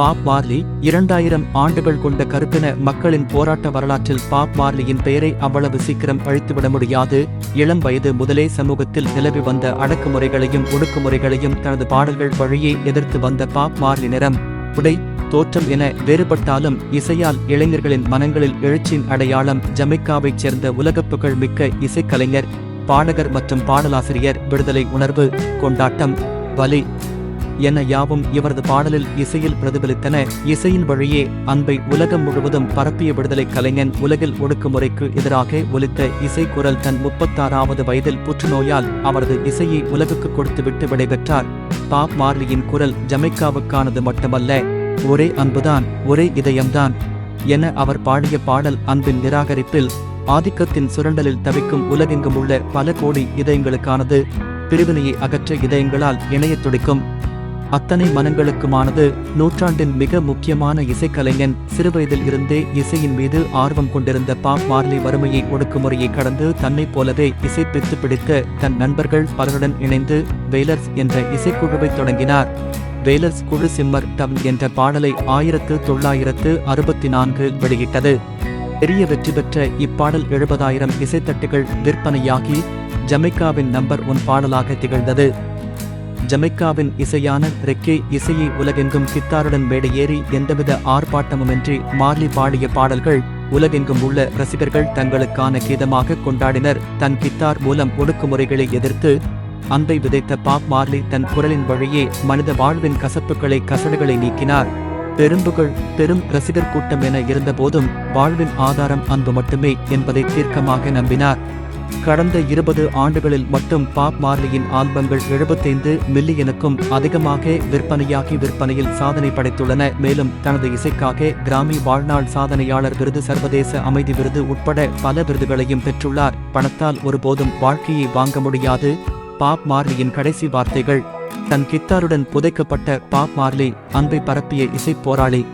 Pop Marley இரண்டாயிரம் ஆண்டுகள் கொண்ட கருப்பின மக்களின் போராட்ட வரலாற்றில் பாப் மார்லியின் பெயரை அவ்வளவு சீக்கிரம் அழித்துவிட முடியாது. இளம் வயது முதலே சமூகத்தில் நிலவி வந்த அடக்குமுறைகளையும் ஒடுக்குமுறைகளையும் தனது பாடல்கள் வழியே எதிர்த்து வந்த பாப் மார்லி நிறம் உடை தோற்றம் என வேறுபட்டாலும் இசையால் இளைஞர்களின் மனங்களில் எழுச்சியின் அடையாளம் ஜமைக்காவைச் சேர்ந்த உலகப்புகழ் மிக்க இசைக்கலைஞர் பாடகர் மற்றும் பாடலாசிரியர் விடுதலை உணர்வு கொண்டாட்டம் வலி என யாவும் இவரது பாடலில் இசையில் பிரதிபலித்தன. இசையின் வழியே அன்பை உலகம் முழுவதும் பரப்பிய விடுதலை கலைஞன் உலகில் ஒடுக்குமுறைக்கு எதிராக ஒலித்த இசை குரல் தன் முப்பத்தாறாவது வயதில் புற்றுநோயால் அவரது இசையை உலகுக்கு கொடுத்துவிட்டு விடைபெற்றார். பாப் மார்லியின் குரல் ஜமைக்காவுக்கானது மட்டுமல்ல ஒரே அன்புதான் ஒரே இதயம்தான் என அவர் பாடிய பாடல் அன்பின் நிராகரிப்பில் ஆதிக்கத்தின் சுரண்டலில் தவிக்கும் உலகெங்கும் உள்ள பல கோடி இதயங்களுக்கானது பிரிவினையை அகற்ற இதயங்களால் இணையத் துடிக்கும். அத்தனை மனங்களுக்குமானது நூற்றாண்டின் மிக முக்கியமான இசைக்கலைஞன் சிறுவயதில் இருந்தே இசையின் மீது ஆர்வம் கொண்டிருந்த பாப் மார்லி வறுமையை ஒடுக்குமுறையை கடந்து தன்னைப் போலவே இசை பித்து பிடித்த தன் நண்பர்கள் பலருடன் இணைந்து வெய்லர்ஸ் என்ற இசைக்குழுவை தொடங்கினார். வேலர்ஸ் குழு சிம்மர் டம் என்ற பாடலை ஆயிரத்து தொள்ளாயிரத்து அறுபத்தி நான்கு வெளியிட்டது. பெரிய வெற்றி பெற்ற இப்பாடல் எழுபதாயிரம் இசைத்தட்டுகள் விற்பனையாகி ஜமைக்காவின் நம்பர் ஒன் பாடலாக திகழ்ந்தது. ஜமைக்காவின் இசையான ரெக்கே இசையை உலகெங்கும் கித்தாருடன் மேடையேறி எந்தவித ஆர்ப்பாட்டமுமின்றி மார்லி பாடிய பாடல்கள் உலகெங்கும் உள்ள ரசிகர்கள் தங்களுக்கான கீதமாக கொண்டாடினர். தன் கித்தார் மூலம் ஒடுக்குமுறைகளை எதிர்த்து அன்பை விதைத்த பாப் மார்லி தன் குரலின் வழியே மனித வாழ்வின் கசப்புகளை கசடுகளை நீக்கினார். பெரும்புகள் பெரும் ரசிகர் கூட்டம் என இருந்தபோதும் வாழ்வின் ஆதாரம் அன்பு மட்டுமே என்பதை தீர்க்கமாக நம்பினார். கடந்த இருபது ஆண்டுகளில் மட்டும் பாப் மார்லியின் ஆல்பங்கள் எழுபத்தைந்து மில்லியனுக்கும் அதிகமாக விற்பனையாகி விற்பனையில் சாதனை படைத்துள்ளன. மேலும் தனது இசைக்காக கிராமி வாழ்நாள் சாதனையாளர் விருது சர்வதேச அமைதி விருது உட்பட பல விருதுகளையும் பெற்றுள்ளார். பணத்தால் ஒருபோதும் வாழ்க்கையை வாங்க முடியாது. பாப் மார்லியின் கடைசி வார்த்தைகள் தன் கித்தாருடன் புதைக்கப்பட்ட பாப் மார்லி அன்பை பரப்பிய இசைப் போராளி